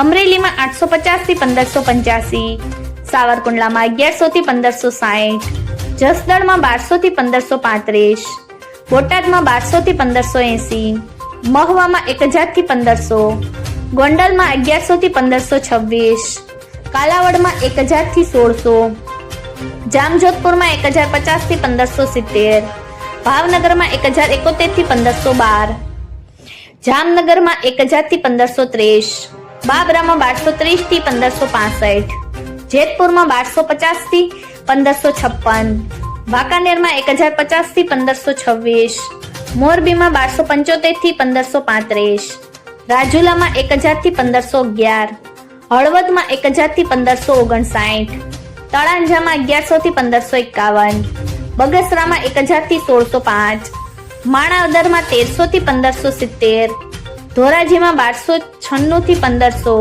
અમરેલીમાં આઠસો પચાસથી પંદરસો પંચ્યાસી, સાવરકુંડલામાં અગિયારસો થી પંદરસો સાહીઠ જસદણમાં બારસો થી પંદરસો પાંત્રીસ, બોટાદમાં બારસો થી પંદરસો એસી, મહવામાં એક હજારથી પંદરસો, ગોંડલમાં અગિયારસો થી પંદરસો છવ્વીસ, કાલાવડમાં એક હજારથી સોળસો, જામજોધપુરમાં એક હજાર પચાસથી પંદરસો સિત્તેર, ભાવનગરમાં એક હજાર એકોતેરથી પંદરસો બાર, જામનગરમાં એક હજારથી પંદરસો ત્રીસ બાબરામાં બારસો ત્રીસથી પંદરસો પાસઠ. જેતપુરમાં બારસો પચાસથી પંદરસો છપ્પન. વાંકાનેરમાં એક હજાર પચાસથી પંદરસો છવ્વીસ. મોરબીમાં બારસો પંચોતેરથી પંદરસો પાંત્રીસ. રાજુલામાં એક હજારથી પંદરસો અગિયાર. હળવદમાં એક હજારથી પંદરસો ઓગણસાઠ. તળાંજામાં અગિયારસો થી પંદરસો એકાવન. બગસરામાં એક હજારથી સોળસો પાંચ. માણાવદરમાં તેરસો થી પંદરસો સિત્તેર. ધોરાજીમાં બારસો છન્નું થી પંદરસો,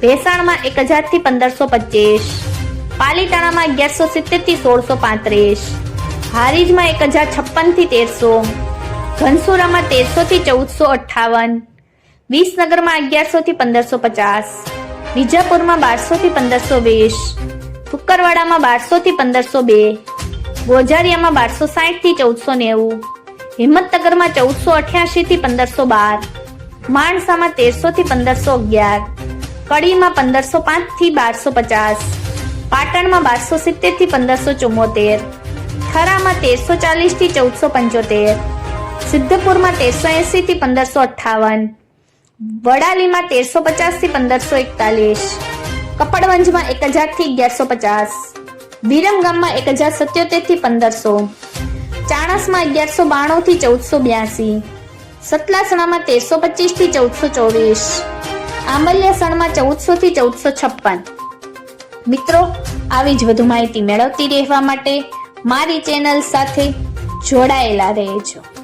ભેસાણમાં એક હજારથી પંદરસો પચીસ પાલીતાણામાં અગિયારસો સિત્તેરથી સોળસો પાંત્રીસ, હારીજમાં એક હજાર છપ્પનથી તેરસો, ઘનસુરામાં તેરસો થી ચૌદસો અઠ્ઠાવન, વિસનગરમાં અગિયારસો થી પંદરસો પચાસ, વિજાપુરમાં બારસો થી પંદરસો વીસ, કુકરવાડામાં બારસો થી પંદરસો બે, ગોજારિયામાં બારસો સાઠથી ચૌદસો નેવું, હિંમતનગરમાં ચૌદસો અઠ્યાસી થી પંદરસો બાર માણસામાં તેરસો થી પંદરસો અગિયાર, કડીમાં પંદરસો પાંચથી બારસો પચાસ, પાટણમાં બારસો સિત્તેરથી પંદરસો ચુમ્મોતેર, થરામાં તેરસો ચાલીસથી ચૌદસો પંચોતેર, સિદ્ધપુરમાં તેરસો એસી થી પંદરસો અઠ્ઠાવન, વડાલીમાં તેરસો પચાસથી પંદરસો એકતાલીસ, કપડવંજમાં એક હજારથી અગિયારસો પચાસ, વિરમગામમાં એક હજાર સત્યોતેરથી પંદરસો, ચાણસમાં અગિયારસો બાણું થી ચૌદસો બ્યાસી સતલાસણામાં તેરસો પચીસથી ચૌદસો ચોવીસ. આંબલિયાસણમાં ચૌદસો થી ચૌદસો છપ્પન. મિત્રો, આવી જ વધુ માહિતી મેળવતી રહેવા માટે મારી ચેનલ સાથે જોડાયેલા રહેજો.